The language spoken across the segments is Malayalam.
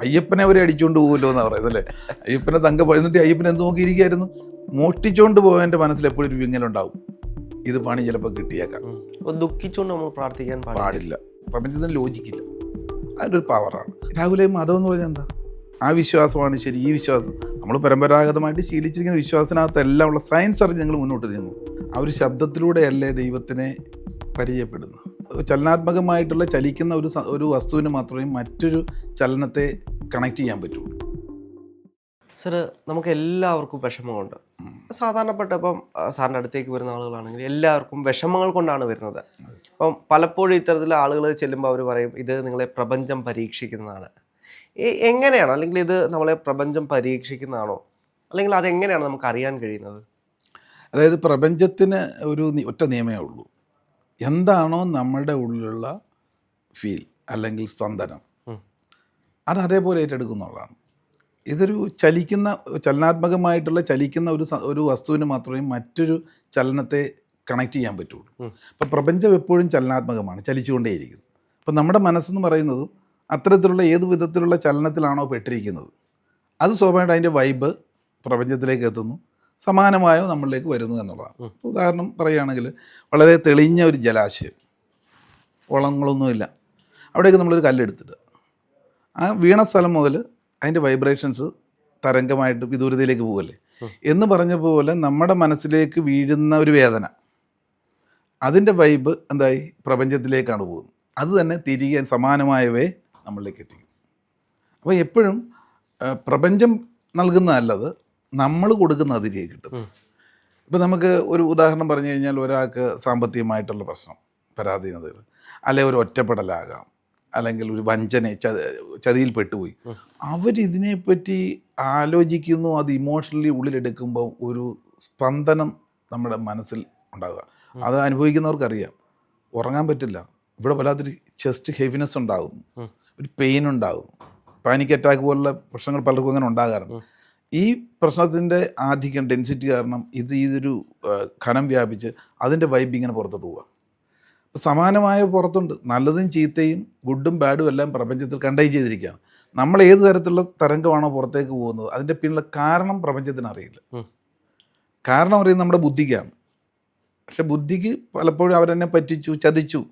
അയ്യപ്പനെ അവരെ അടിച്ചുകൊണ്ട് പോകുമല്ലോ എന്നാണ് പറയുന്നത് അല്ലേ? അയ്യപ്പനെ തങ്ക പഴുന്നിട്ട് അയ്യപ്പനെ എന്ത് നോക്കിയിരിക്കായിരുന്നു? മോഷ്ടിച്ചുകൊണ്ട് പോയവന്റെ മനസ്സിൽ എപ്പോഴും ഒരു വിങ്ങലുണ്ടാവും ഇത് പണി ചിലപ്പോൾ കിട്ടിയേക്കാം. ദുഃഖിച്ചുകൊണ്ട് നമ്മൾ പ്രാർത്ഥിക്കാൻ പാടില്ല. പാടില്ല. പ്രപഞ്ചത്തിന് ലോജിക്കില്ല. അതൊരു പവറാണ്. രാഹുലെ മതം എന്ന് പറഞ്ഞാൽ എന്താ? ആ വിശ്വാസമാണ് ശരി ഈ വിശ്വാസം. നമ്മൾ പരമ്പരാഗതമായിട്ട് ശീലിച്ചിരിക്കുന്ന വിശ്വാസത്തിനകത്തെല്ലാം ഉള്ള സയൻസ് അറിഞ്ഞ് ഞങ്ങൾ മുന്നോട്ട് നീങ്ങും ആ ഒരു ശബ്ദത്തിലൂടെയല്ലേ ദൈവത്തിനെ പരിചയപ്പെടുന്നു ചലനാത്മകമായിട്ടുള്ള ചലിക്കുന്ന ഒരു ഒരു വസ്തുവിന് മാത്രമേ മറ്റൊരു ചലനത്തെ കണക്ട് ചെയ്യാൻ പറ്റുള്ളൂ സർ നമുക്ക് എല്ലാവർക്കും വിഷമമുണ്ട്. സാധാരണപ്പെട്ട ഇപ്പം സാറിന്റെ അടുത്തേക്ക് വരുന്ന ആളുകളാണെങ്കിൽ എല്ലാവർക്കും വിഷമങ്ങൾ കൊണ്ടാണ് വരുന്നത്. അപ്പം പലപ്പോഴും ഇത്തരത്തിൽ ആളുകൾ ചെല്ലുമ്പോൾ അവർ പറയും ഇത് നിങ്ങളെ പ്രപഞ്ചം പരീക്ഷിക്കുന്നതാണ്. എങ്ങനെയാണ്? അല്ലെങ്കിൽ ഇത് നമ്മളെ പ്രപഞ്ചം പരീക്ഷിക്കുന്നതാണോ? അല്ലെങ്കിൽ അതെങ്ങനെയാണ് നമുക്ക് അറിയാൻ കഴിയുന്നത്? അതായത് പ്രപഞ്ചത്തിന് ഒരു ഒറ്റ നിയമേ ഉള്ളൂ. എന്താണോ നമ്മളുടെ ഉള്ളിലുള്ള ഫീൽ അല്ലെങ്കിൽ സ്പന്ദനം. അത് അതേപോലെ ഏറ്റെടുക്കുന്നുള്ളതാണ്. ഇതൊരു ചലിക്കുന്ന ചലനാത്മകമായിട്ടുള്ള ചലിക്കുന്ന ഒരു ഒരു വസ്തുവിന് മാത്രമേ മറ്റൊരു ചലനത്തെ കണക്ട് ചെയ്യാൻ പറ്റുള്ളൂ. അപ്പോൾ അപ്പം പ്രപഞ്ചം എപ്പോഴും ചലനാത്മകമാണ് ചലിച്ചുകൊണ്ടേയിരിക്കുന്നു. അപ്പോൾ നമ്മുടെ മനസ്സെന്ന് പറയുന്നത് അത്തരത്തിലുള്ള ഏത് വിധത്തിലുള്ള ചലനത്തിലാണോ പെട്ടിരിക്കുന്നത്. അത് സ്വാഭാവികമായിട്ട് അതിന്റെ വൈബ് പ്രപഞ്ചത്തിലേക്ക് എത്തുന്നു. സമാനമായോ നമ്മളിലേക്ക് വരുന്നു എന്നുള്ളതാണ്. ഉദാഹരണം പറയുകയാണെങ്കിൽ വളരെ തെളിഞ്ഞ ഒരു ജലാശയം. വളങ്ങളൊന്നുമില്ല അവിടേക്ക് നമ്മളൊരു കല്ലെടുത്തിട്ട് ആ വീണ സ്ഥലം മുതൽ അതിന്റെ വൈബ്രേഷൻസ് തരംഗമായിട്ട് വിദൂരതയിലേക്ക് പോകല്ലേ എന്ന് പറഞ്ഞ പോലെ നമ്മുടെ മനസ്സിലേക്ക് വീഴുന്ന ഒരു വേദന. അതിന്റെ വൈബ് എന്തായി? പ്രപഞ്ചത്തിലേക്കാണ് പോകുന്നത്. അത് തന്നെ തിരികെ സമാനമായവേ നമ്മളിലേക്ക് എത്തിക്കും. അപ്പോൾ എപ്പോഴും പ്രപഞ്ചം നൽകുന്നതല്ലത് നമ്മൾ കൊടുക്കുന്ന അതിരിയെ കിട്ടും. ഇപ്പം നമുക്ക് ഒരു ഉദാഹരണം പറഞ്ഞു കഴിഞ്ഞാൽ ഒരാൾക്ക് സാമ്പത്തികമായിട്ടുള്ള പ്രശ്നം പരാധീനതകൾ അല്ലെങ്കിൽ ഒരു ഒറ്റപ്പെടലാകാം. അല്ലെങ്കിൽ ഒരു വഞ്ചന ചതിയിൽ പെട്ടുപോയി. അവരിതിനെപ്പറ്റി ആലോചിക്കുന്നു അത് ഇമോഷണലി ഉള്ളിലെടുക്കുമ്പോൾ ഒരു സ്പന്ദനം നമ്മുടെ മനസ്സിൽ ഉണ്ടാകുക അത് അനുഭവിക്കുന്നവർക്കറിയാം. ഉറങ്ങാൻ പറ്റില്ല. ഇവിടെ വല്ലാത്തൊരു ചെസ്റ്റ് ഹെവിനെസ് ഉണ്ടാകും ഒരു പെയിൻ ഉണ്ടാകും പാനിക് അറ്റാക്ക് പോലുള്ള പ്രശ്നങ്ങൾ പലർക്കും അങ്ങനെ ഉണ്ടാകാറുണ്ട്. ഈ പ്രശ്നത്തിന്റെ ആധിക്യം ഡെൻസിറ്റി കാരണം ഇത് ഇതൊരു ഖനം വ്യാപിച്ച് അതിന്റെ വൈബ് ഇങ്ങനെ പുറത്തോട്ട് പോവുക. സമാനമായ പുറത്തുണ്ട്. നല്ലതും ചീത്തയും ഗുഡും ബാഡും എല്ലാം പ്രപഞ്ചത്തിൽ കണ്ടൈ ചെയ്തിരിക്കുകയാണ്. നമ്മൾ ഏത് തരത്തിലുള്ള തരംഗമാണോ പുറത്തേക്ക് പോകുന്നത് അതിന്റെ പിന്നിലുള്ള കാരണം പ്രപഞ്ചത്തിന് അറിയില്ല. കാരണം അറിയുന്നത് നമ്മുടെ ബുദ്ധിക്കാണ്. പക്ഷെ ബുദ്ധിക്ക് പലപ്പോഴും അവരെന്നെ പറ്റിച്ചു ചതിച്ചു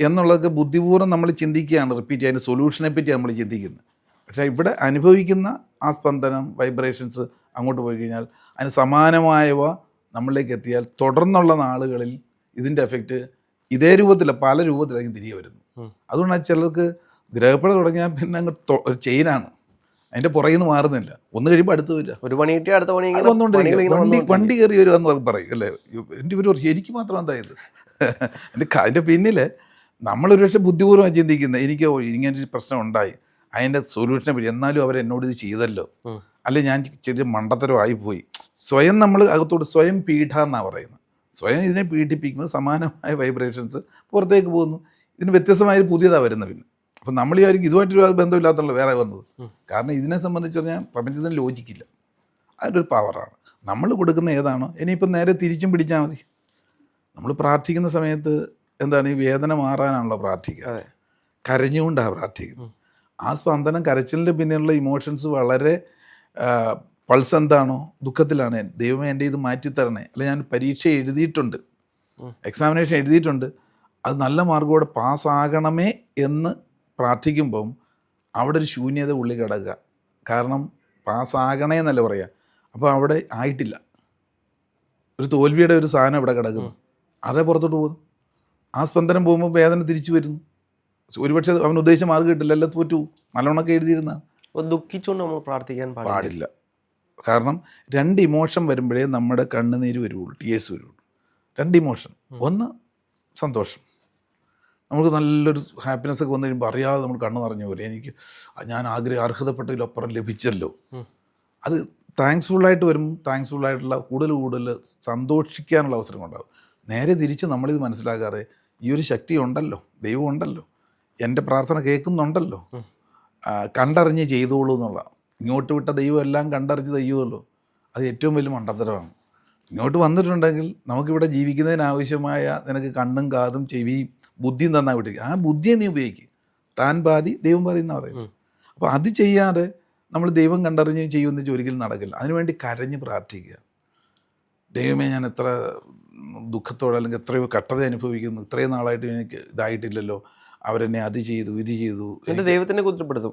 എന്നുള്ളതൊക്കെ ബുദ്ധിപൂർവം നമ്മൾ ചിന്തിക്കുകയാണ്. റിപ്പീറ്റ് അതിന്റെ സൊല്യൂഷനെ പറ്റി നമ്മൾ ചിന്തിക്കുന്നത്. പക്ഷെ ഇവിടെ അനുഭവിക്കുന്ന ആ സ്പന്ദനം വൈബ്രേഷൻസ് അങ്ങോട്ട് പോയി കഴിഞ്ഞാൽ അതിന് സമാനമായവ നമ്മളിലേക്ക് എത്തിയാൽ തുടർന്നുള്ള നാളുകളിൽ ഇതിന്റെ എഫക്റ്റ് ഇതേ രൂപത്തിൽ പല രൂപത്തിലായിരിക്കും തിരികെ വരുന്നു. അതുകൊണ്ടാണ് ചിലർക്ക് ഗ്രഹപ്പഴ തുടങ്ങിയാൽ പിന്നെ അങ്ങ് ചെയിനാണ്. അതിന്റെ പുറകിൽ നിന്ന് മാറുന്നില്ല. ഒന്ന് കഴിയുമ്പോൾ അടുത്ത് വരിക ഒരു പണി അടുത്ത പണി വണ്ടി വണ്ടി കയറി വരിക എന്ന് പറയും. അല്ലേ? എന്റെ ഇവർ എനിക്ക് മാത്രം എന്താ ഇത്? എന്റെ അതിന്റെ പിന്നിൽ നമ്മളൊരു പക്ഷേ ബുദ്ധിപൂർവം ചിന്തിക്കുന്നത് എനിക്ക് ഒരു പ്രശ്നം ഉണ്ടായി. അതിന്റെ സൊല്യൂഷനെ പറ്റി എന്നാലും അവർ എന്നോട് ഇത് ചെയ്തല്ലോ. അല്ലെ ഞാൻ ചെറിയ മണ്ടത്തരമായി പോയി. സ്വയം നമ്മൾ അകത്തോട് സ്വയം പീഠ എന്നാണ് പറയുന്നത് സ്വയം ഇതിനെ പീഡിപ്പിക്കുമ്പോൾ സമാനമായ വൈബ്രേഷൻസ് പുറത്തേക്ക് പോകുന്നു. ഇതിന് വ്യത്യസ്തമായ ഒരു പുതിയതാണ് വരുന്നത് പിന്നെ. അപ്പം നമ്മൾ ഈ ആയിരിക്കും ഇതുമായിട്ടൊരു ബന്ധമില്ലാത്തുള്ള വേറെ വന്നത്. കാരണം ഇതിനെ സംബന്ധിച്ച് പറഞ്ഞാൽ പ്രപഞ്ചത്തിന് ലോജിക്കില്ല അതൊരു പവറാണ് നമ്മൾ കൊടുക്കുന്ന ഏതാണോ ഇനിയിപ്പം നേരെ തിരിച്ചും പിടിച്ചാൽ മതി. നമ്മൾ പ്രാർത്ഥിക്കുന്ന സമയത്ത് എന്താണ് ഈ വേദന മാറാനാണല്ലോ പ്രാർത്ഥിക്കുക. കരഞ്ഞുകൊണ്ടാണ് പ്രാർത്ഥിക്കുന്നത്. ആ സ്പന്ദനം കരച്ചിലിന്റെ പിന്നിലുള്ള ഇമോഷൻസ് വളരെ പൾസ് എന്താണോ ദുഃഖത്തിലാണ്. ദൈവമേ എന്റെ ഇത് മാറ്റിത്തരണേ. അല്ലെ ഞാൻ പരീക്ഷ എഴുതിയിട്ടുണ്ട്. എക്സാമിനേഷൻ എഴുതിയിട്ടുണ്ട്. അത് നല്ല മാർക്കോടെ പാസ്സാകണമേ എന്ന് പ്രാർത്ഥിക്കുമ്പം അവിടെ ഒരു ശൂന്യത ഉള്ളിൽ കിടക്കുക. കാരണം പാസ്സാകണേ എന്നല്ല പറയുക അപ്പോൾ അവിടെ ആയിട്ടില്ല. ഒരു തോൽവിയുടെ ഒരു സാധനം ഇവിടെ കിടക്കുന്നു. അതേ പുറത്തോട്ട് പോകുന്നു. ആ സ്പന്ദനം പോകുമ്പോൾ വേദന തിരിച്ചു വരുന്നു. ഒരുപക്ഷെ അവൻ ഉദ്ദേശിച്ച മാർക്ക് കിട്ടില്ല. എല്ലാം തോറ്റു നല്ലോണമൊക്കെ എഴുതിയിരുന്ന ദുഃഖിച്ചുകൊണ്ട് നമ്മൾ പ്രാർത്ഥിക്കാൻ പാടില്ല. കാരണം രണ്ട് ഇമോഷൻ വരുമ്പോഴേ നമ്മുടെ കണ്ണുനീര് വരുള്ളൂ ടീയേഴ്സ് വരുള്ളൂ രണ്ട് ഇമോഷൻ. ഒന്ന് സന്തോഷം. നമുക്ക് നല്ലൊരു ഹാപ്പിനെസ് ഒക്കെ വന്നു കഴിയുമ്പോൾ അറിയാതെ നമ്മൾ കണ്ണു നിറഞ്ഞ പോലെ എനിക്ക് ഞാൻ ആഗ്രഹം അർഹതപ്പെട്ടതിലപ്പുറം ലഭിച്ചല്ലോ. അത് താങ്ക്സ്ഫുള്ളായിട്ട് വരും താങ്ക്സ്ഫുള്ളായിട്ടുള്ള കൂടുതൽ കൂടുതൽ സന്തോഷിക്കാനുള്ള അവസരം ഉണ്ടാകും നേരെ തിരിച്ച് നമ്മളിത് മനസ്സിലാക്കാതെ ഈ ഒരു ശക്തി ഉണ്ടല്ലോ ദൈവം ഉണ്ടല്ലോ എന്റെ പ്രാർത്ഥന കേൾക്കുന്നുണ്ടല്ലോ. കണ്ടറിഞ്ഞ് ചെയ്തോളൂ എന്നുള്ള ഇങ്ങോട്ട് വിട്ട ദൈവം എല്ലാം കണ്ടറിഞ്ഞ് തയ്യുമല്ലോ അത് ഏറ്റവും വലിയ മണ്ടത്തരമാണ്. ഇങ്ങോട്ട് വന്നിട്ടുണ്ടെങ്കിൽ നമുക്കിവിടെ ജീവിക്കുന്നതിനാവശ്യമായ നിനക്ക് കണ്ണും കാതും ചെവിയും ബുദ്ധിയും തന്നാൽ വിട്ടിരിക്കും ആ ബുദ്ധിയെ നീ ഉപയോഗിക്കുക താൻ പാതി ദൈവം പാതി എന്നാ പറയുന്നത്. അപ്പോൾ അത് ചെയ്യാതെ നമ്മൾ ദൈവം കണ്ടറിഞ്ഞ് ചെയ്യുമെന്ന് ഒരിക്കലും നടക്കില്ല. അതിനുവേണ്ടി കരഞ്ഞ് പ്രാർത്ഥിക്കുക. ദൈവമേ ഞാൻ എത്ര ദുഃഖത്തോടെ അല്ലെങ്കിൽ എത്രയോ കട്ടത അനുഭവിക്കുന്നു. ഇത്രയും നാളായിട്ട് എനിക്ക് ഇതായിട്ടില്ലല്ലോ. അവരെന്നെ അത് ചെയ്തു ഇത് ചെയ്തു. എന്റെ ദൈവത്തിനെ കുറ്റപ്പെടുത്തും.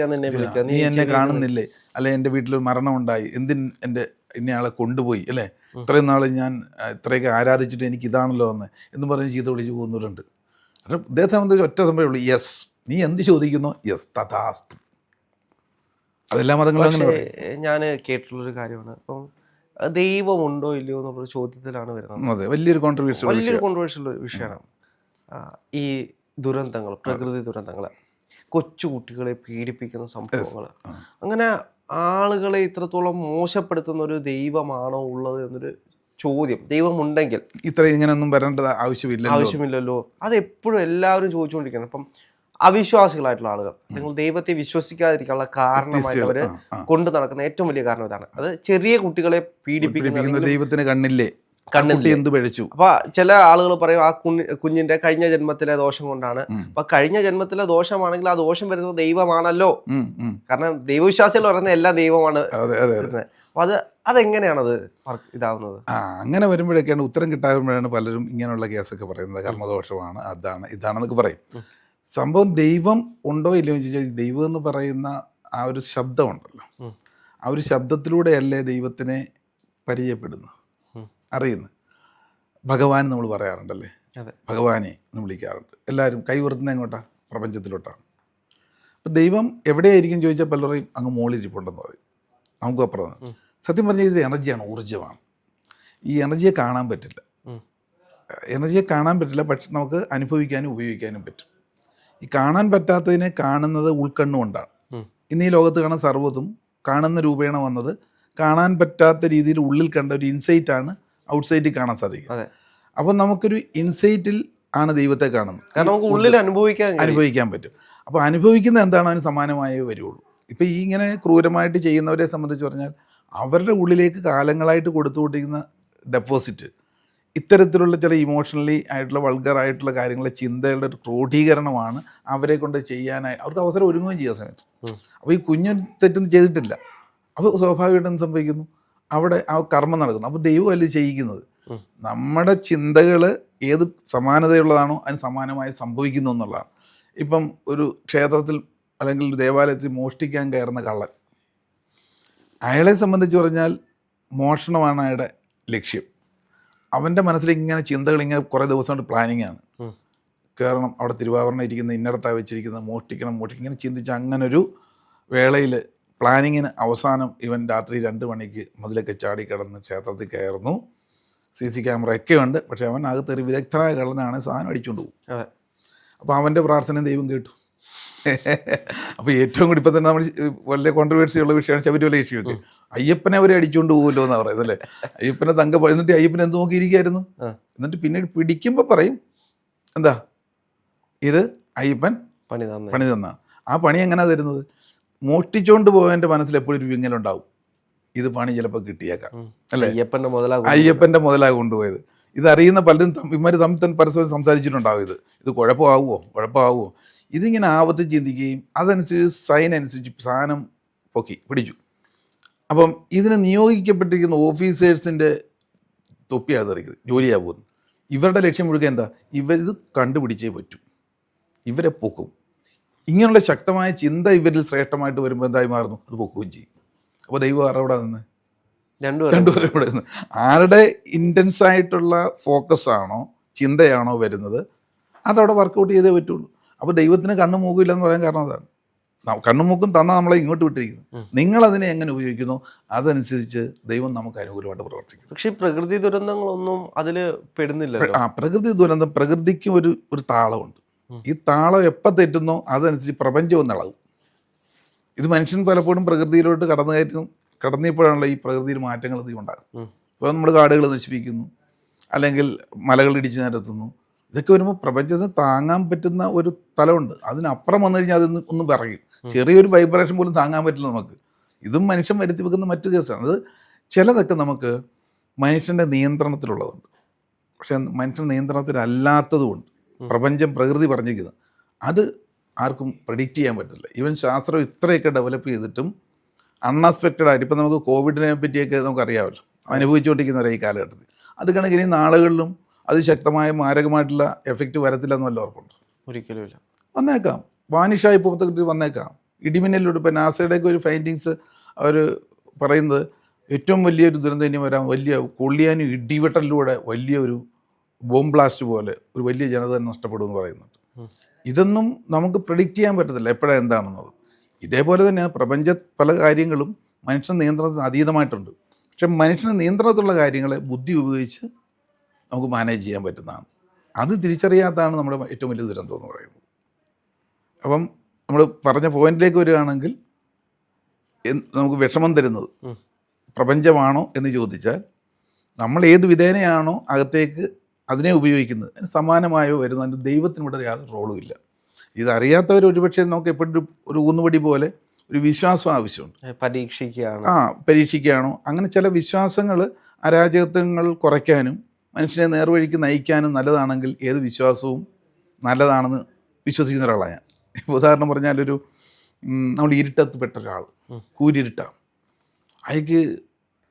ഞാൻ നിന്നെ വിളിക്കാം. നീ എന്നെ കാണുന്നില്ലേ? അല്ലെ എന്റെ വീട്ടിൽ മരണം ഉണ്ടായി എന്തിൻ എന്റെ ഇന്നയാളെ കൊണ്ടുപോയി അല്ലേ? ഇത്രയും നാൾ ഞാൻ ഇത്രയൊക്കെ ആരാധിച്ചിട്ട് എനിക്ക് ഇതാണല്ലോ എന്ന് എന്ന് പറഞ്ഞ് ചീത്ത വിളിച്ച് പോകുന്നവരുണ്ട്. പക്ഷേ ഇദ്ദേഹത്തെ സംബന്ധിച്ച് ഒറ്റ സംഭവമേ ഉള്ളൂ. യെസ് നീ എന്ത് ചോദിക്കുന്നു? യെസ് തഥാസ്തു അതെല്ലാ മതങ്ങളും അങ്ങനെ ഞാൻ കേട്ടിട്ടുള്ളൊരു കാര്യമാണ്. അപ്പം ദൈവമുണ്ടോ ഇല്ലയോ എന്നുള്ള ചോദ്യത്തിലാണ് വരുന്നത്. അതെ വലിയൊരു കോൺട്രിബ്യൂഷൻ വലിയൊരു കോൺട്രവേഴ്ഷ്യൽ വിഷയമാണ്. ഈ ദുരന്തങ്ങൾ പ്രകൃതി ദുരന്തങ്ങൾ കൊച്ചുകുട്ടികളെ പീഡിപ്പിക്കുന്ന സംഭവങ്ങൾ അങ്ങനെ ആളുകളെ ഇത്രത്തോളം മോശപ്പെടുത്തുന്ന ഒരു ദൈവമാണോ ഉള്ളത് എന്നൊരു ചോദ്യം. ദൈവമുണ്ടെങ്കിൽ ഇത്ര ഇങ്ങനെയൊന്നും വരേണ്ടത് ആവശ്യമില്ല ആവശ്യമില്ലല്ലോ. അത് എപ്പോഴും എല്ലാവരും ചോദിച്ചുകൊണ്ടിരിക്കണം. അപ്പം അവിശ്വാസികളായിട്ടുള്ള ആളുകൾ. നിങ്ങൾ ദൈവത്തെ വിശ്വസിക്കാതിരിക്കാനുള്ള കാരണമായിട്ട് അവർ ആ. നടക്കുന്ന ഏറ്റവും വലിയ കാരണം ഇതാണ്. അത് ചെറിയ കുട്ടികളെ പീഡിപ്പിക്കുന്ന ദൈവത്തിന് കണ്ണില്ലേ? കുട്ടി എന്ത് പഴിച്ചു അപ്പൊ ചില ആളുകൾ പറയും ആ കുഞ്ഞിന്റെ കഴിഞ്ഞ ജന്മത്തിലെ ദോഷം കൊണ്ടാണ്. അപ്പൊ കഴിഞ്ഞ ജന്മത്തിലെ ദോഷമാണെങ്കിൽ ആ ദോഷം വരുന്നത് ദൈവമാണല്ലോ. കാരണം ദൈവവിശ്വാസികൾ പറയുന്ന എല്ലാ ദൈവമാണ്. അപ്പൊ അത് അതെങ്ങനെയാണത് ഇതാവുന്നത്? ആ അങ്ങനെ വരുമ്പോഴൊക്കെയാണ് ഉത്തരം കിട്ടാകുമ്പോഴാണ് പലരും ഇങ്ങനെയുള്ള കേസൊക്കെ പറയുന്നത്. കർമ്മദോഷമാണ് അതാണ് ഇതാണെന്നൊക്കെ പറയും. സംഭവം ദൈവം ഉണ്ടോ ഇല്ലയോ എന്ന് ചോദിച്ചാൽ ദൈവം എന്ന് പറയുന്ന ആ ഒരു ശബ്ദമുണ്ടല്ലോ. ആ ഒരു ശബ്ദത്തിലൂടെയല്ലേ ദൈവത്തിനെ പരിചയപ്പെടുന്നു ഉം. അറിയുന്നു ഭഗവാൻ നമ്മൾ പറയാറുണ്ടല്ലേ? ഭഗവാനെ നമ്മൾ വിളിക്കാറുണ്ട്. എല്ലാവരും കൈ ഉയർത്തുന്ന എങ്ങോട്ടാ? പ്രപഞ്ചത്തിലോട്ടാണ്. അപ്പം ദൈവം എവിടെയായിരിക്കും ചോദിച്ചാൽ പലരെയും അങ്ങ് മുകളിലിരിപ്പുണ്ടെന്ന് പറയും. നമുക്ക് അപ്പുറം സത്യം പറഞ്ഞാൽ ഇത് എനർജിയാണ് ഊർജമാണ്. ഈ എനർജിയെ കാണാൻ പറ്റില്ല. എനർജിയെ കാണാൻ പറ്റില്ല പക്ഷെ നമുക്ക് അനുഭവിക്കാനും ഉപയോഗിക്കാനും പറ്റും. ഈ കാണാൻ പറ്റാത്തതിനെ കാണുന്നത് ഉൾക്കണ്ണുകൊണ്ടാണ്. ഇന്ന് ഈ ലോകത്ത് കാണാൻ സർവതും കാണുന്ന രൂപേണ വന്നത് കാണാൻ പറ്റാത്ത രീതിയിൽ ഉള്ളിൽ കണ്ട ഒരു ഇൻസൈറ്റാണ് ഔട്ട്സൈഡിൽ കാണാൻ സാധിക്കും. അതെ. അപ്പം നമുക്കൊരു ഇൻസൈറ്റിൽ ആണ് ദൈവത്തെ കാണുന്നത്. കാരണം നമുക്ക് ഉള്ളിൽ അനുഭവിക്കാൻ. അനുഭവിക്കാൻ പറ്റും. അപ്പോൾ അനുഭവിക്കുന്ന എന്താണോ? അതിന് സമാനമായേ വരുള്ളൂ. ഇപ്പോൾ ഈ ഇങ്ങനെ ക്രൂരമായിട്ട് ചെയ്യുന്നവരെ സംബന്ധിച്ച് പറഞ്ഞാൽ അവരുടെ ഉള്ളിലേക്ക് കാലങ്ങളായിട്ട് കൊടുത്തുകൊണ്ടിരിക്കുന്ന ഡെപ്പോസിറ്റ് ഇത്തരത്തിലുള്ള ചില ഇമോഷണലി ആയിട്ടുള്ള വൾഗർ ആയിട്ടുള്ള കാര്യങ്ങളെ ചിന്തകളുടെ ഒരു ക്രോഡീകരണമാണ് അവരെ കൊണ്ട് ചെയ്യാനായി അവർക്ക് അവസരം ഒരുങ്ങുകയും ചെയ്യാൻ സമയത്ത്. അപ്പോൾ ഈ കുഞ്ഞു തെറ്റൊന്നും ചെയ്തിട്ടില്ല. അപ്പോൾ സ്വാഭാവികമായിട്ടും സംഭവിക്കുന്നു? അവിടെ ആ കർമ്മം നടക്കുന്നു. അപ്പോൾ ദൈവം അല്ലേ ചെയ്യിക്കുന്നത് നമ്മുടെ ചിന്തകൾ ഏത് സമാനതയുള്ളതാണോ അതിന് സമാനമായി സംഭവിക്കുന്നു എന്നുള്ളതാണ്. ഇപ്പം ഒരു ക്ഷേത്രത്തിൽ അല്ലെങ്കിൽ ഒരു ദേവാലയത്തിൽ മോഷ്ടിക്കാൻ കയറുന്ന കള്ളൻ. അയാളെ സംബന്ധിച്ച് പറഞ്ഞാൽ മോഷണമാണ് അയാളുടെ ലക്ഷ്യം. അവന്റെ മനസ്സിൽ ഇങ്ങനെ ചിന്തകൾ ഇങ്ങനെ കുറേ ദിവസം കൊണ്ട് പ്ലാനിങ് ആണ് കയറണം അവിടെ തിരുവാഭരണം ഇരിക്കുന്ന ഇന്നടത്താണ് വെച്ചിരിക്കുന്നത് മോഷ്ടിക്കണം മോഷ്ടിക്കണം ഇങ്ങനെ ചിന്തിച്ച് അങ്ങനൊരു വേളയിൽ പ്ലാനിങ്ങിന് അവസാനം ഇവൻ രാത്രി രണ്ട് മണിക്ക് മുതലൊക്കെ ചാടി കിടന്ന് ക്ഷേത്രത്തിൽ കയറുന്നു. സി സി ക്യാമറ ഒക്കെ ഉണ്ട്. പക്ഷേ അവൻ അകത്തൊരു വിദഗ്ധനായ കള്ളനാണ് സാധനം അടിച്ചുകൊണ്ട് പോകും. അപ്പോൾ അവന്റെ പ്രാർത്ഥന ദൈവം കേട്ടു. അപ്പോൾ ഏറ്റവും കൂടി ഇപ്പം തന്നെ നമ്മൾ വലിയ കോൺട്രവേഴ്സി ഉള്ള വിഷയമാണ് ശബരിമല ഇഷ്യൂക്ക് അയ്യപ്പനെ അവരെ അടിച്ചുകൊണ്ട് പോകുമല്ലോ എന്നാണ് പറയുന്നത് അല്ലേ? അയ്യപ്പനെ തങ്ക എന്നിട്ട് അയ്യപ്പനെ എന്ത് നോക്കിയിരിക്കുകയായിരുന്നു എന്നിട്ട് പിന്നീട് പിടിക്കുമ്പോൾ പറയും എന്താ? ഇത് അയ്യപ്പൻ പണി തന്നെ പണി തന്നാണ് ആ പണി എങ്ങനെയാണ് തരുന്നത്? മോഷ്ടിച്ചുകൊണ്ട് പോയവന്റെ മനസ്സിൽ എപ്പോഴും ഒരു വിങ്ങലുണ്ടാവും. ഇത് പണി ചിലപ്പോൾ കിട്ടിയേക്കാം. അല്ലേ? അയ്യപ്പന്റെ മുതലാകും. അയ്യപ്പന്റെ മുതലാകും കൊണ്ടുപോയത് ഇതറിയുന്ന പലരും ഇവന്മാർ തമ്മിൽ തന്നെ പരസ്പരം സംസാരിച്ചിട്ടുണ്ടാവും ഇത്. ഇത് കുഴപ്പമാവുമോ കുഴപ്പമാവുമോ ഇതിങ്ങനെ ആവത്ത് ചിന്തിക്കുകയും അതനുസരിച്ച് സൈൻ അനുസരിച്ച് സാധനം പൊക്കി പിടിച്ചു. അപ്പം ഇതിന് നിയോഗിക്കപ്പെട്ടിരിക്കുന്ന ഓഫീസേഴ്സിന്റെ തൊപ്പിയാണ് തെറിക്കുന്നത് ജോലിയാകുമെന്ന് ഇവരുടെ ലക്ഷ്യം മുഴുവൻ എന്താ? ഇവരിത് കണ്ടുപിടിച്ചേ പറ്റൂ. ഇവരെ പൊക്കും. ഇങ്ങനെയുള്ള ശക്തമായ ചിന്ത ഇവരിൽ ശ്രേഷ്ഠമായിട്ട് വരുമ്പോൾ എന്തായി മാറുന്നു? അത് പൊക്കുകയും ചെയ്യും. അപ്പോൾ ദൈവം ആരവിടെ നിന്ന്? രണ്ടുപേരും ഇവിടെ നിന്ന്. ആരുടെ ഇന്റൻസ് ആയിട്ടുള്ള ഫോക്കസ് ആണോ ചിന്തയാണോ വരുന്നത് അതവിടെ വർക്കൗട്ട് ചെയ്തേ പറ്റുള്ളൂ. അപ്പോൾ ദൈവത്തിന് കണ്ണു മൂക്കില്ല എന്ന് പറയാൻ കാരണം അതാണ്. കണ്ണും മൂക്കും തന്നാൽ നമ്മളെ ഇങ്ങോട്ട് വിട്ടിരിക്കുന്നു. നിങ്ങൾ അതിനെ എങ്ങനെ ഉപയോഗിക്കുന്നു? അതനുസരിച്ച് ദൈവം നമുക്ക് അനുകൂലമായിട്ട് പ്രവർത്തിക്കും പക്ഷേ പ്രകൃതി ദുരന്തങ്ങളൊന്നും അതിൽ പെടുന്നില്ല ആ പ്രകൃതി ദുരന്തം പ്രകൃതിക്കും ഒരു ഒരു താളമുണ്ട്. ഈ താളം എപ്പോൾ തെറ്റുന്നോ അതനുസരിച്ച് പ്രപഞ്ചം ഒന്നളകും. ഇത് മനുഷ്യൻ പലപ്പോഴും പ്രകൃതിയിലോട്ട് കടന്നു കയറ്റും കടന്നിപ്പോഴാണല്ലോ ഈ പ്രകൃതിയിൽ മാറ്റങ്ങൾ അധികം ഉണ്ടാകുന്നത്. ഇപ്പോൾ നമ്മൾ കാടുകൾ നശിപ്പിക്കുന്നു അല്ലെങ്കിൽ മലകൾ ഇടിച്ചു നിരത്തുന്നു. ഇതൊക്കെ വരുമ്പോൾ പ്രപഞ്ചത്തിന് താങ്ങാൻ പറ്റുന്ന ഒരു തലമുണ്ട്. അതിനപ്പുറം വന്നു കഴിഞ്ഞാൽ അതൊന്ന് ഒന്ന് വിറയും. ചെറിയൊരു വൈബ്രേഷൻ പോലും താങ്ങാൻ പറ്റില്ല നമുക്ക്. ഇതും മനുഷ്യൻ വരുത്തി വെക്കുന്ന മറ്റു കേസാണ്. അത് ചിലതൊക്കെ നമുക്ക് മനുഷ്യന്റെ നിയന്ത്രണത്തിലുള്ളതുണ്ട്. പക്ഷേ മനുഷ്യൻ നിയന്ത്രണത്തിലല്ലാത്തതുകൊണ്ട് ഉം. പ്രപഞ്ചം പ്രകൃതി പറഞ്ഞിരിക്കുന്നത് അത് ആർക്കും പ്രഡിക്റ്റ് ചെയ്യാൻ പറ്റില്ല. ഈവൻ ശാസ്ത്രം ഇത്രയൊക്കെ ഡെവലപ്പ് ചെയ്തിട്ടും അൺഎക്സ്പെക്റ്റഡ് ആയിട്ട് ഇപ്പം നമുക്ക് കോവിഡിനെ പറ്റിയൊക്കെ നമുക്കറിയാമല്ലോ അനുഭവിച്ചുകൊണ്ടിരിക്കുന്ന ഈ കാലഘട്ടത്തിൽ. അത് കണക്കിന് ഈ നാളുകളിലും അതിശക്തമായ മാരകമായിട്ടുള്ള എഫക്റ്റ് വരത്തില്ലെന്ന് വല്ല ഉറപ്പുണ്ട്. ഒരിക്കലും ഇല്ല വന്നേക്കാം വാനിഷായി പുറത്തേക്ക് വന്നേക്കാം. ഇടിമിന്നലിലൂടെ ഇപ്പം നാസയുടെയൊക്കെ ഒരു ഫൈൻഡിങ്സ് അവർ പറയുന്നത് ഏറ്റവും വലിയൊരു ദുരന്തം ഇനി വരാം വലിയ കൊള്ളിയാനും ഇടിവെട്ടലിലൂടെ വലിയൊരു ബോംബ് ബ്ലാസ്റ്റ് പോലെ ഒരു വലിയ ജനത നഷ്ടപ്പെടും എന്ന് പറയുന്നുണ്ട്. ഇതൊന്നും നമുക്ക് പ്രിഡിക്റ്റ് ചെയ്യാൻ പറ്റത്തില്ല എപ്പോഴാണ് എന്താണെന്നുള്ളത്. ഇതേപോലെ തന്നെയാണ് പ്രപഞ്ച പല കാര്യങ്ങളും മനുഷ്യൻ നിയന്ത്രണത്തിന് അതീതമായിട്ടുണ്ട്. പക്ഷെ മനുഷ്യന് നിയന്ത്രണത്തിലുള്ള കാര്യങ്ങളെ ബുദ്ധി ഉപയോഗിച്ച് നമുക്ക് മാനേജ് ചെയ്യാൻ പറ്റുന്നതാണ്. അത് തിരിച്ചറിയാത്തതാണ് നമ്മുടെ ഏറ്റവും വലിയ ദുരന്തം എന്ന് പറയുന്നത്. അപ്പം നമ്മൾ പറഞ്ഞ പോയിന്റിലേക്ക് വരികയാണെങ്കിൽ നമുക്ക് വിഷമം തരുന്നത് പ്രപഞ്ചമാണോ എന്ന് ചോദിച്ചാൽ നമ്മൾ ഏത് വിധേനയാണോ അകത്തേക്ക് അതിനെ ഉപയോഗിക്കുന്നത്. അതിന് സമാനമായോ വരുന്ന അതിന്റെ ദൈവത്തിന് ഇവിടെ യാതൊരു റോളും ഇല്ല. ഇതറിയാത്തവർ ഒരുപക്ഷെ നമുക്ക് എപ്പോഴും ഒരു- ഊന്നുപടി പോലെ ഒരു വിശ്വാസം ആവശ്യമുണ്ട്. പരീക്ഷിക്കുകയാണ്. ആ പരീക്ഷിക്കുകയാണോ? അങ്ങനെ ചില വിശ്വാസങ്ങൾ അരാജകത്വങ്ങൾ കുറയ്ക്കാനും മനുഷ്യനെ നേർവഴിക്ക് നയിക്കാനും നല്ലതാണെങ്കിൽ ഏത് വിശ്വാസവും നല്ലതാണെന്ന് വിശ്വസിക്കുന്ന ഒരാളാണ് ഞാൻ. ഉദാഹരണം പറഞ്ഞാലൊരു നമ്മൾ ഇരുട്ടത്ത് പെട്ട ഒരാൾ കൂരിരുട്ടാണ്. അയാൾക്ക്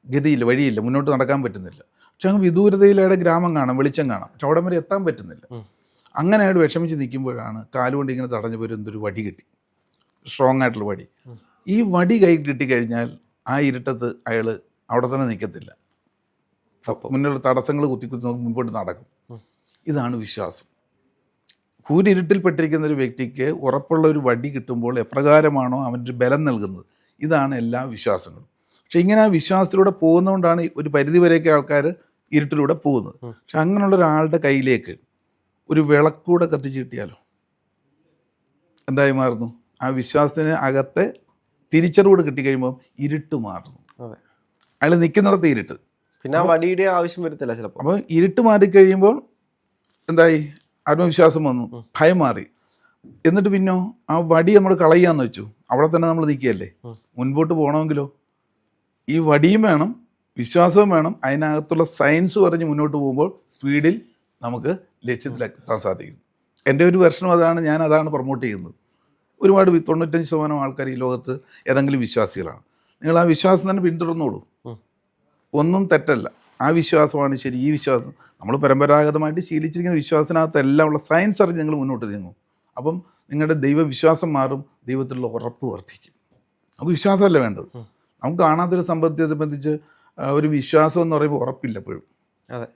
ഗതിയില്ല വഴിയില്ല മുന്നോട്ട് നടക്കാൻ പറ്റുന്നില്ല. പക്ഷെ അങ്ങ് വിദൂരതയിലയുടെ ഗ്രാമം കാണാം വെളിച്ചം കാണാം. പക്ഷെ അവിടെ വരെ എത്താൻ പറ്റുന്നില്ല. അങ്ങനെ അയാൾ വിഷമിച്ച് നിൽക്കുമ്പോഴാണ് കാലുകൊണ്ട് ഇങ്ങനെ തടഞ്ഞു പോരും എന്തൊരു വടി കിട്ടി. സ്ട്രോങ് ആയിട്ടുള്ള വടി. ഈ വടി കൈ കിട്ടിക്കഴിഞ്ഞാൽ ആ ഇരുട്ടത്ത് അയാൾ അവിടെ തന്നെ നിൽക്കത്തില്ല. മുന്നിലുള്ള തടസ്സങ്ങൾ കുത്തി കുത്തി നോക്കി മുമ്പോട്ട് നടക്കും. ഇതാണ് വിശ്വാസം. കൂരിരുട്ടിൽപ്പെട്ടിരിക്കുന്ന ഒരു വ്യക്തിക്ക് ഉറപ്പുള്ള ഒരു വടി കിട്ടുമ്പോൾ എപ്രകാരമാണോ അവന്റെ ബലം നൽകുന്നത്? ഇതാണ് എല്ലാ വിശ്വാസങ്ങളും. പക്ഷെ ഇങ്ങനെ ആ വിശ്വാസത്തിലൂടെ പോകുന്നതുകൊണ്ടാണ് ഒരു പരിധിവരെയൊക്കെ ആൾക്കാർ ഇരുട്ടിലൂടെ പോകുന്നത്. പക്ഷെ അങ്ങനെയുള്ള ഒരാളുടെ കയ്യിലേക്ക് ഒരു വിളക്കൂടെ കത്തിച്ച് കിട്ടിയാലോ? എന്തായി മാറുന്നു? ആ വിശ്വാസത്തിന് അകത്തെ തിരിച്ചറിവോട് കിട്ടിക്കഴിയുമ്പോൾ ഇരുട്ട് മാറുന്നു. അയാൾ നിൽക്കുന്നിടത്ത് ഇരുട്ട്. പിന്നെ ആ വടിയുടെ ആവശ്യം വരത്തില്ല ചിലപ്പോൾ. അപ്പോൾ ഇരുട്ട് മാറിക്കഴിയുമ്പോൾ എന്തായി? ആത്മവിശ്വാസം വന്നു. ഭയം മാറി. എന്നിട്ട് പിന്നോ ആ വടി നമ്മൾ കളയാന്ന് വെച്ചു. അവിടെ തന്നെ നമ്മൾ നിൽക്കുകയല്ലേ? മുൻപോട്ട് പോകണമെങ്കിലോ? ഈ വടിയും വേണം വിശ്വാസവും വേണം. അതിനകത്തുള്ള സയൻസ് പറഞ്ഞ് മുന്നോട്ട് പോകുമ്പോൾ സ്പീഡിൽ നമുക്ക് ലക്ഷ്യത്തിലെത്താൻ സാധിക്കും. എന്റെ ഒരു വെർഷനും അതാണ് ഞാൻ അതാണ് പ്രൊമോട്ട് ചെയ്യുന്നത്. ഒരുപാട് തൊണ്ണൂറ്റഞ്ച് ശതമാനം ആൾക്കാർ ഈ ലോകത്ത് ഏതെങ്കിലും വിശ്വാസികളാണ്. നിങ്ങൾ ആ വിശ്വാസം തന്നെ പിന്തുടർന്നോളൂ. ഒന്നും തെറ്റല്ല. ആ വിശ്വാസമാണ് ശരി. ഈ വിശ്വാസം നമ്മൾ പരമ്പരാഗതമായിട്ട് ശീലിച്ചിരിക്കുന്ന വിശ്വാസത്തിനകത്തെല്ലാം ഉള്ള സയൻസ് അറിഞ്ഞ് നിങ്ങൾ മുന്നോട്ട് നീങ്ങും. അപ്പം നിങ്ങളുടെ ദൈവവിശ്വാസം മാറും ദൈവത്തിലുള്ള ഉറപ്പ് വർദ്ധിക്കും. നമുക്ക് വിശ്വാസമല്ല വേണ്ടത്? നമുക്ക് കാണാത്തൊരു സംബന്ധത്തെ സംബന്ധിച്ച് ഒരു വിശ്വാസം എന്ന് പറയുമ്പോൾ ഉറപ്പില്ല എപ്പോഴും. അതെ.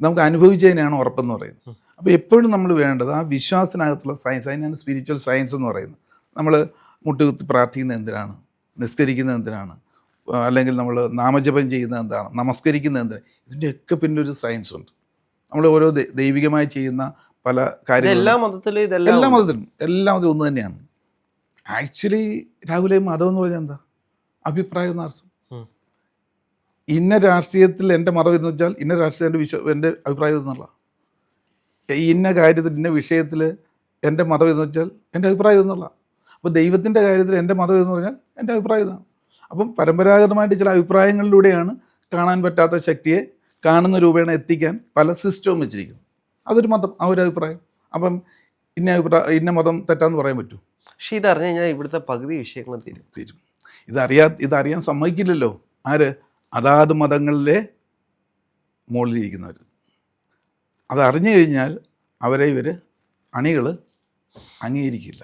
നമുക്ക് അനുഭവിച്ചതിനാണ് ഉറപ്പെന്ന് പറയുന്നത്. അപ്പോൾ എപ്പോഴും നമ്മൾ വേണ്ടത് ആ വിശ്വാസത്തിനകത്തുള്ള സയൻസ് അതിനാണ് സ്പിരിച്വൽ സയൻസ് എന്ന് പറയുന്നത്. നമ്മൾ മുട്ടുകുത്തി പ്രാർത്ഥിക്കുന്നത് എന്തിനാണ്? നിസ്കരിക്കുന്ന എന്തിനാണ്? അല്ലെങ്കിൽ നമ്മൾ നാമജപം ചെയ്യുന്ന എന്താണ്? നമസ്കരിക്കുന്നത് എന്തിനാണ്? ഇതിന്റെയൊക്കെ പിന്നെ ഒരു സയൻസ് ഉണ്ട്. നമ്മൾ ഓരോ ദൈവികമായി ചെയ്യുന്ന പല കാര്യങ്ങളും. എല്ലാ മതത്തിലും ഇതെല്ലാം എല്ലാ മതത്തിലും എല്ലാ മതവും ഒന്ന് തന്നെയാണ്. ആക്ച്വലി രാഹുലെ മതം എന്ന് പറഞ്ഞാൽ എന്താ? അഭിപ്രായം എന്നർത്ഥം. ഇന്ന രാഷ്ട്രീയത്തിൽ എന്റെ മതം എന്ന് വെച്ചാൽ ഇന്ന രാഷ്ട്രീയം എന്റെ വിശ്വ എന്റെ അഭിപ്രായം എന്നുള്ള ഇന്ന കാര്യത്തിൽ ഇന്ന വിഷയത്തിൽ എന്റെ മതം എന്ന് വെച്ചാൽ എന്റെ അഭിപ്രായം എന്നുള്ള അപ്പോൾ ദൈവത്തിന്റെ കാര്യത്തിൽ എന്റെ മതം എന്ന് പറഞ്ഞാൽ എന്റെ അഭിപ്രായം ഇതാണ്. അപ്പം പരമ്പരാഗതമായിട്ട് ചില അഭിപ്രായങ്ങളിലൂടെയാണ് കാണാൻ പറ്റാത്ത ശക്തിയെ കാണുന്ന രൂപേണ എത്തിക്കാൻ പല സിസ്റ്റവും വെച്ചിരിക്കുന്നു. അതൊരു മതം ആ ഒരു അഭിപ്രായം. അപ്പം ഇന്ന അഭിപ്രായം ഇന്ന മതം തെറ്റാന്ന് പറയാൻ പറ്റൂ പക്ഷേ ഇതറിഞ്ഞു കഴിഞ്ഞാൽ ഇവിടുത്തെ പകുതി വിഷയങ്ങൾ തീരും. തീരും. ഇതറിയാ ഇതറിയാൻ സമ്മതിക്കില്ലല്ലോ. ആര്? അതാത് മതങ്ങളിലെ മുകളിലിരിക്കുന്നവർ അത് അറിഞ്ഞു കഴിഞ്ഞാൽ അവരെ ഇവർ അണികൾ അംഗീകരിക്കില്ല.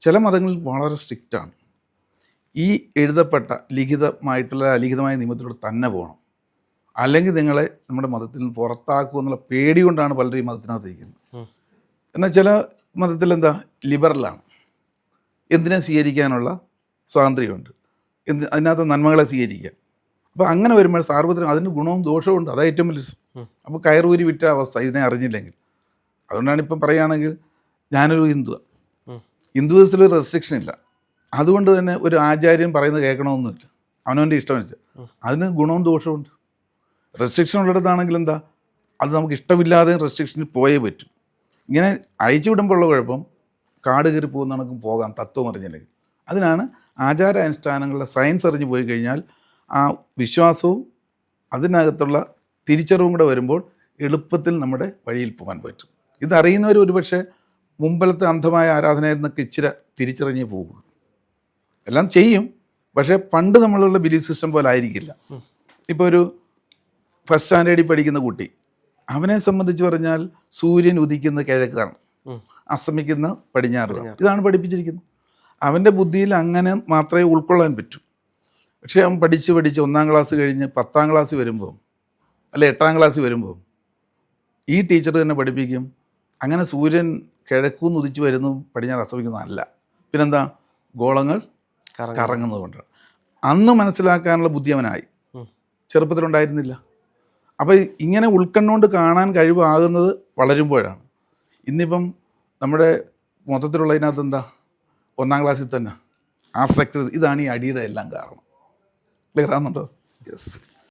ചില മതങ്ങളിൽ വളരെ സ്ട്രിക്റ്റാണ് ഈ എഴുതപ്പെട്ട ലിഖിതമായിട്ടുള്ള അലിഖിതമായ നിയമത്തിലൂടെ തന്നെ പോകണം. അല്ലെങ്കിൽ നിങ്ങളെ നമ്മുടെ മതത്തിൽ നിന്ന് പുറത്താക്കുക എന്നുള്ള പേടി കൊണ്ടാണ് പലരും ഈ മതത്തിനകത്ത് ഇരിക്കുന്നത്. എന്നാൽ ചില മതത്തിൽ എന്താ? ലിബറലാണ് എന്തിനെ സ്വീകരിക്കാനുള്ള സ്വാതന്ത്ര്യമുണ്ട്. എന്ത് അതിനകത്ത് നന്മകളെ സ്വീകരിക്കുക അപ്പോൾ അങ്ങനെ വരുമ്പോൾ സാർവത്രികം അതിന് ഗുണവും ദോഷവും ഉണ്ട്. അതാണ് ഏറ്റവും വലിയ. അപ്പോൾ കയറൂരി വിറ്റ അവസ്ഥ ഇതിനെ അറിഞ്ഞില്ലെങ്കിൽ. അതുകൊണ്ടാണ് ഇപ്പം പറയുകയാണെങ്കിൽ ഞാനൊരു ഹിന്ദു ഹിന്ദുവിസിൽ റെസ്ട്രിക്ഷൻ ഇല്ല. അതുകൊണ്ട് തന്നെ ഒരു ആചാര്യൻ പറയുന്നത് കേൾക്കണമെന്നില്ല. അവനവന്റെ ഇഷ്ടം വെച്ച്. അതിന് ഗുണവും ദോഷവും ഉണ്ട്. റെസ്ട്രിക്ഷൻ ഉള്ളിടത്താണെങ്കിൽ എന്താ? അത് നമുക്ക് ഇഷ്ടമില്ലാതെ റെസ്ട്രിക്ഷനിൽ പോയേ പറ്റും. ഇങ്ങനെ അയച്ചു വിടുമ്പോൾ ഉള്ള കുഴപ്പം കാട് കയറി പോകുന്ന കണക്കും പോകാം തത്വം അറിഞ്ഞില്ലെങ്കിൽ. അതിനാണ് ആചാര അനുഷ്ഠാനങ്ങളുടെ സയൻസ് അറിഞ്ഞു പോയി കഴിഞ്ഞാൽ ആ വിശ്വാസവും അതിനകത്തുള്ള തിരിച്ചറിവും കൂടെ വരുമ്പോൾ എളുപ്പത്തിൽ നമ്മുടെ വഴിയിൽ പോകാൻ പറ്റും. ഇതറിയുന്നവർ ഒരുപക്ഷെ മുമ്പലത്തെ അന്ധമായ ആരാധനയിൽ നിന്നൊക്കെ ഇച്ചിരി തിരിച്ചറിഞ്ഞേ പോകുള്ളൂ. എല്ലാം ചെയ്യും പക്ഷേ പണ്ട് നമ്മളുള്ള ബിലീഫ് സിസ്റ്റം പോലെ ആയിരിക്കില്ല. ഇപ്പോൾ ഒരു ഫസ്റ്റ് സ്റ്റാൻഡേർഡിൽ പഠിക്കുന്ന കുട്ടി അവനെ സംബന്ധിച്ച് പറഞ്ഞാൽ സൂര്യൻ ഉദിക്കുന്ന കിഴക്കാണ്. അസ്തമിക്കുന്ന പടിഞ്ഞാറ് ഇതാണ് പഠിപ്പിച്ചിരിക്കുന്നത്. അവന്റെ ബുദ്ധിയിൽ അങ്ങനെ മാത്രമേ ഉൾക്കൊള്ളാൻ പറ്റൂ. പക്ഷേ അവൻ പഠിച്ച് പഠിച്ച് ഒന്നാം ക്ലാസ് കഴിഞ്ഞ് പത്താം ക്ലാസ് വരുമ്പോൾ അല്ലെ എട്ടാം ക്ലാസ് വരുമ്പോൾ ഈ ടീച്ചർ തന്നെ പഠിപ്പിക്കും. അങ്ങനെ സൂര്യൻ കിഴക്കൂന്ന് ഉദിച്ച് വരുന്നു പടിഞ്ഞാറ് അസ്തമിക്കുന്നതല്ല പിന്നെന്താ? ഗോളങ്ങൾ കറങ്ങും. കറങ്ങുന്നത് കൊണ്ടാണ് അന്ന് മനസ്സിലാക്കാനുള്ള ബുദ്ധി അവനായി. ചെറുപ്പത്തിലുണ്ടായിരുന്നില്ല. അപ്പോൾ ഇങ്ങനെ ഉൾക്കണ്ണുകൊണ്ട് കാണാൻ കഴിവാകുന്നത് വളരുമ്പോഴാണ്. ഇന്നിപ്പം നമ്മുടെ മൊത്തത്തിലുള്ളതിനകത്ത് എന്താ? ഒന്നാം ക്ലാസ്സിൽ തന്നെ. ആസക്തി ഇതാണ് ഈ അടിയുടെ എല്ലാം കാരണം. Clear ആകുന്നുണ്ടോ yes